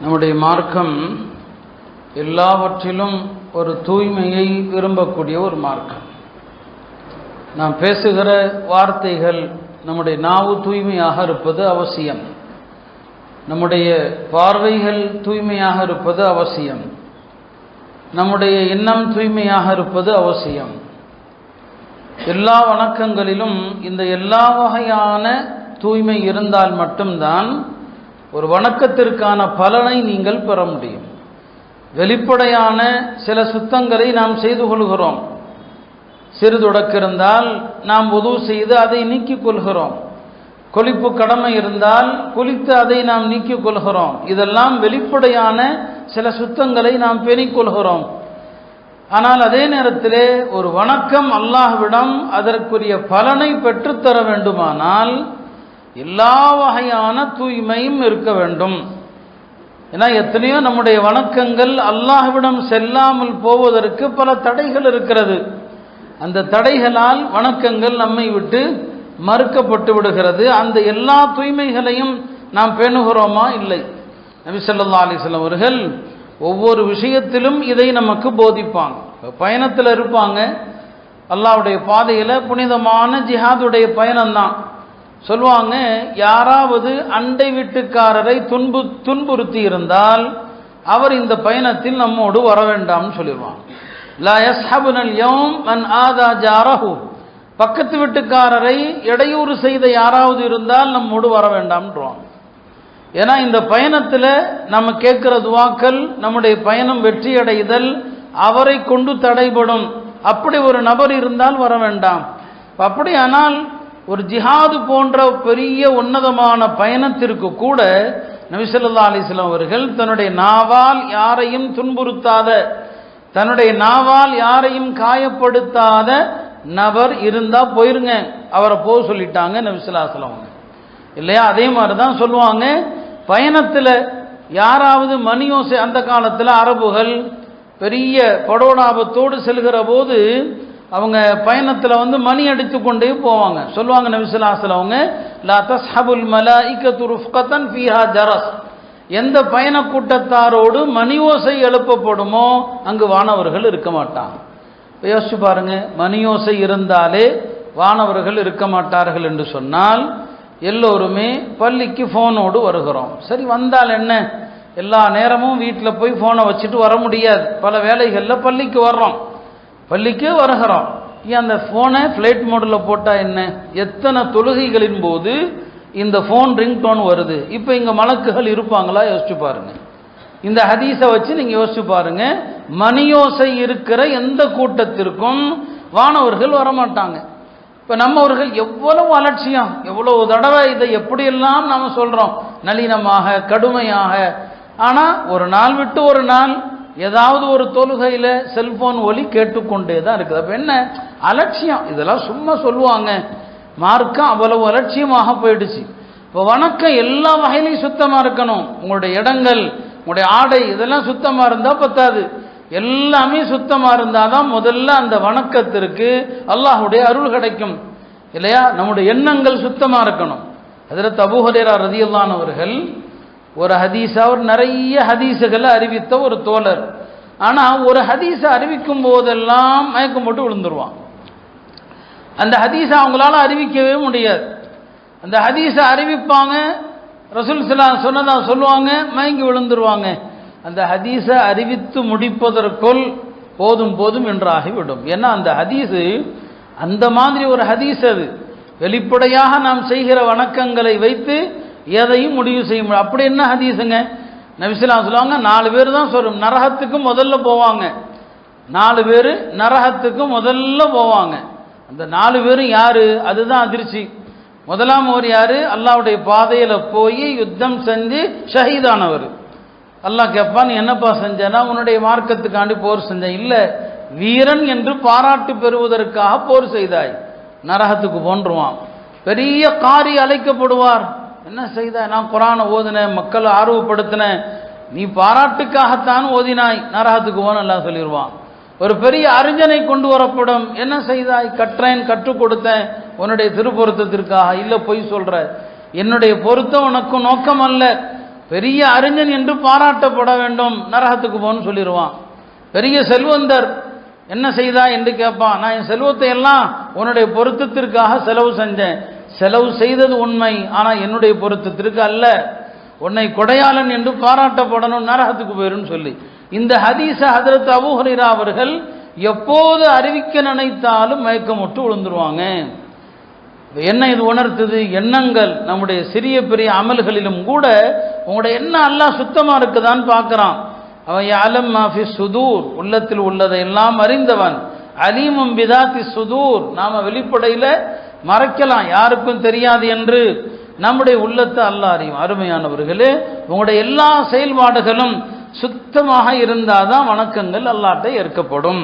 நம்முடைய மார்க்கம் எல்லாவற்றிலும் ஒரு தூய்மையை விரும்பக்கூடிய ஒரு மார்க்கம். நாம் பேசுகிற வார்த்தைகள் நம்முடைய நாவு தூய்மையாக இருப்பது அவசியம். நம்முடைய பார்வைகள் தூய்மையாக இருப்பது அவசியம். நம்முடைய எண்ணம் தூய்மையாக இருப்பது அவசியம். எல்லா வணக்கங்களிலும் இந்த எல்லா வகையான தூய்மை இருந்தால் மட்டும்தான் ஒரு வணக்கத்திற்கான பலனை நீங்கள் பெற முடியும். வெளிப்படையான சில சுத்தங்களை நாம் செய்து கொள்கிறோம். சிறுதொடக்கு இருந்தால் நாம் உதவு செய்து அதை நீக்கிக் கொள்கிறோம். கொலிப்பு கடமை இருந்தால் குளித்து அதை நாம் நீக்கிக் கொள்கிறோம். இதெல்லாம் வெளிப்படையான சில சுத்தங்களை நாம் பேணிக் கொள்கிறோம். ஆனால் அதே நேரத்திலே ஒரு வணக்கம் அல்லாஹ்விடம் அதற்குரிய பலனை பெற்றுத்தர வேண்டுமானால் எல்லா வகையான தூய்மையும் இருக்க வேண்டும். ஏன்னா எத்தனையோ நம்முடைய வணக்கங்கள் அல்லாஹ்விடம் செல்லாமல் போவதற்கு பல தடைகள் இருக்கிறது. அந்த தடைகளால் வணக்கங்கள் நம்மை விட்டு மறுக்கப்பட்டு விடுகிறது. அந்த எல்லா தூய்மைகளையும் நாம் பேணுகிறோமா? இல்லை. நபி ஸல்லல்லாஹு அவர்கள் ஒவ்வொரு விஷயத்திலும் இதை நமக்கு போதிப்பாங்க. பயணத்தில் இருப்பாங்க. அல்லாஹ்வுடைய பாதையில் புனிதமான ஜிஹாதுடைய பயணம்தான். சொல்லுவாங்க யாராவது அண்டை வீட்டுக்காரரை துன்பு துன்புறுத்தி இருந்தால் அவர் இந்த பயணத்தில் நம்மோடு வர வேண்டாம்னு சொல்லிடுவாங்க ஆதா பக்கத்து வீட்டுக்காரரை இடையூறு செய்த யாராவது இருந்தால் நம்மோடு வர வேண்டாம்ன்றவாங்க. ஏன்னா இந்த பயணத்தில் நம்ம கேட்குற துவாக்கள் நம்முடைய பயணம் வெற்றி அடைதல் அவரை கொண்டு தடைபடும். அப்படி ஒரு நபர் இருந்தால் வர வேண்டாம். அப்படியானால் ஒரு ஜிஹாது போன்ற பெரிய உன்னதமான பயணத்திற்கு கூட நபிசல்லா அலிஸ்லாம் அவர்கள் தன்னுடைய நாவால் யாரையும் துன்புறுத்தாத தன்னுடைய நாவால் யாரையும் காயப்படுத்தாத நபர் இருந்தால் போயிருங்க. அவரை போக சொல்லிட்டாங்க நபிசுல்லாஸ்லாம் இல்லையா? அதே மாதிரி தான் சொல்லுவாங்க. பயணத்தில் யாராவது மணியோசை அந்த காலத்தில் அரபுகள் பெரிய படோடாபத்தோடு செல்கிற போது அவங்க பயணத்தில் வந்து மணி அடித்து கொண்டே போவாங்க. சொல்லுவாங்க நபிசுல்லாஸ்ல அவங்க லா தஸ்ஹபுல் மலாயிகத்து ருஃப்கத்தன் ஃபீஹா ஜரஸ். எந்த பயண கூட்டத்தாரோடு மணி ஓசை எழுப்பப்படுமோ அங்கு வானவர்கள் இருக்க மாட்டாங்க. இப்போ யோசிச்சு பாருங்க மணியோசை இருந்தாலே வானவர்கள் இருக்க மாட்டார்கள் என்று சொன்னால் எல்லோருமே பள்ளிக்கு ஃபோனோடு வருகிறோம். சரி வந்தால் என்ன? எல்லா நேரமும் வீட்டில் போய் ஃபோனை வச்சுட்டு வர முடியாது. பல வேலைகளில் பள்ளிக்கு வர்றோம். பள்ளிக்கு வருகிறோம் ஏன் அந்த ஃபோனை ஃப்ளைட் மோடில் போட்டால் என்ன? எத்தனை தொழுகைகளின் போது இந்த ஃபோன் ரிங் டோன் வருது? இப்போ இங்கே மலக்குகள் இருப்பாங்களா? யோசிச்சு பாருங்க. இந்த ஹதீஸை வச்சு நீங்கள் யோசிச்சு பாருங்க. மணியோசை இருக்கிற எந்த கூட்டத்திற்கும் வானவர்கள் வரமாட்டாங்க. இப்போ நம்மவர்கள் எவ்வளவு அலட்சியம் எவ்வளவு தடவை இதை எப்படியெல்லாம் நாம் சொல்கிறோம் நளினமாக கடுமையாக. ஆனால் ஒரு நாள் விட்டு ஒரு நாள் ஏதாவது ஒரு தொழுகையில் செல்போன் ஒலி கேட்டுக்கொண்டே தான் இருக்குது. அப்போ என்ன? அலட்சியம். இதெல்லாம் சும்மா சொல்லுவாங்க. மார்க்கம் அவ்வளவு அலட்சியமாக போயிடுச்சு. இப்போ வணக்கம் எல்லா வகையிலையும் சுத்தமாக இருக்கணும். உங்களுடைய இடங்கள் உங்களுடைய ஆடை இதெல்லாம் சுத்தமாக இருந்தால் பத்தாது. எல்லாமே சுத்தமாக இருந்தால் தான் முதல்ல அந்த வணக்கத்திற்கு அல்லாஹுடைய அருள் கிடைக்கும். இல்லையா? நம்முடைய எண்ணங்கள் சுத்தமாக இருக்கணும். அதில் தபுஹரேரா ரதியல்லானவர்கள் ஒரு ஹதீஸா அவர் நிறைய ஹதீஸுகளை அறிவித்த ஒரு தோழர். ஆனால் ஒரு ஹதீஸை அறிவிக்கும் போதெல்லாம் மயக்கம் போட்டு விழுந்துருவான். அந்த ஹதீஸை அவங்களால அறிவிக்கவே முடியாது. அந்த ஹதீஸை அறிவிப்பாங்க ரசூல் சிலா சொன்னதாக சொல்லுவாங்க மயங்கி விழுந்துருவாங்க. அந்த ஹதீஸை அறிவித்து முடிப்பதற்குள் போதும் போதும் என்றாகிவிடும் ஏன்னா அந்த ஹதீஸு அந்த மாதிரி ஒரு ஹதீஸ் அது. வெளிப்படையாக நாம் செய்கிற வணக்கங்களை வைத்து எதையும் முடிவு செய்ய முடியும் அப்படி என்ன ஹதீஸுங்க? நபிசுலாம் சொல்லுவாங்க நாலு பேர் தான் சொல்லும். நரகத்துக்கு முதல்ல போவாங்க. நாலு பேர் நரகத்துக்கு முதல்ல போவாங்க. அந்த நாலு பேரும் யார்? அதுதான் அதிர்ச்சி. முதலாம் ஒரு யார்? அல்லாவுடைய பாதையில் போய் யுத்தம் செஞ்சு ஷஹீதானவர். அல்லாஹ் கேட்பான் என்னப்பா செஞ்சேன்னா உன்னுடைய மார்க்கத்துக்காண்டி போர் செஞ்சேன். இல்லை வீரன் என்று பாராட்டு பெறுவதற்காக போர் செய்தாய். நரகத்துக்கு போன்றுவான். பெரிய காரி அழைக்கப்படுவார். என்ன செய்த? நான் குரானை ஓதினேன் மக்களை ஆர்வப்படுத்தினேன். நீ பாராட்டுக்காகத்தான் ஓதினாய். நரகத்துக்கு போன எல்லாம் சொல்லிடுவான் ஒரு பெரிய அறிஞனை கொண்டு வரப்படும். என்ன செய்தாய்? கற்றேன் கற்றுக் கொடுத்தேன். உன்னுடைய திருப்பொருத்தத்திற்காக. இல்லை பொய் சொல்ற. என்னுடைய பொருத்தம் உனக்கு நோக்கம் அல்ல. பெரிய அறிஞன் என்று பாராட்டப்பட வேண்டும். நரகத்துக்கு போன்னு சொல்லிடுவான் பெரிய செல்வந்தர். என்ன செய்தா? என்று கேட்பான் நான் என் செல்வத்தை எல்லாம் உன்னுடைய பொருத்தத்திற்காக செலவு செஞ்சேன். செலவு செய்தது உண்மை ஆனால் என்னுடைய பொருத்தத்திற்கு அல்ல. உன்னை கொடையாளன் என்று பாராட்டப்படணும் நரகத்துக்கு போயிரும் சொல்லி. இந்த ஹதீச ஹதரத் அபூ அவர்கள் எப்போது அறிவிக்க நினைத்தாலும் மயக்கமுட்டு விழுந்துருவாங்க. என்ன இது உணர்த்துது? எண்ணங்கள். நம்முடைய சிறிய பெரிய அமல்களிலும் கூட உங்களுடைய எண்ணம் எல்லாம் சுத்தமாக இருக்குதான்னு பார்க்குறான். அவன் அலம் மாஃபி சுதூர். உள்ளத்தில் உள்ளதை எல்லாம் அறிந்தவன். அலீமும் பிதாத்தி சுதூர். நாம வெளிப்படையில் மறைக்கலாம் யாருக்கும் தெரியாது என்று நம்முடைய உள்ளத்தை அல்ல அறியும். அருமையானவர்களே உங்களுடைய எல்லா செயல்பாடுகளும் சுத்தமாக இருந்தாதான் வணக்கங்கள் அல்லாட்டை ஏற்கப்படும்.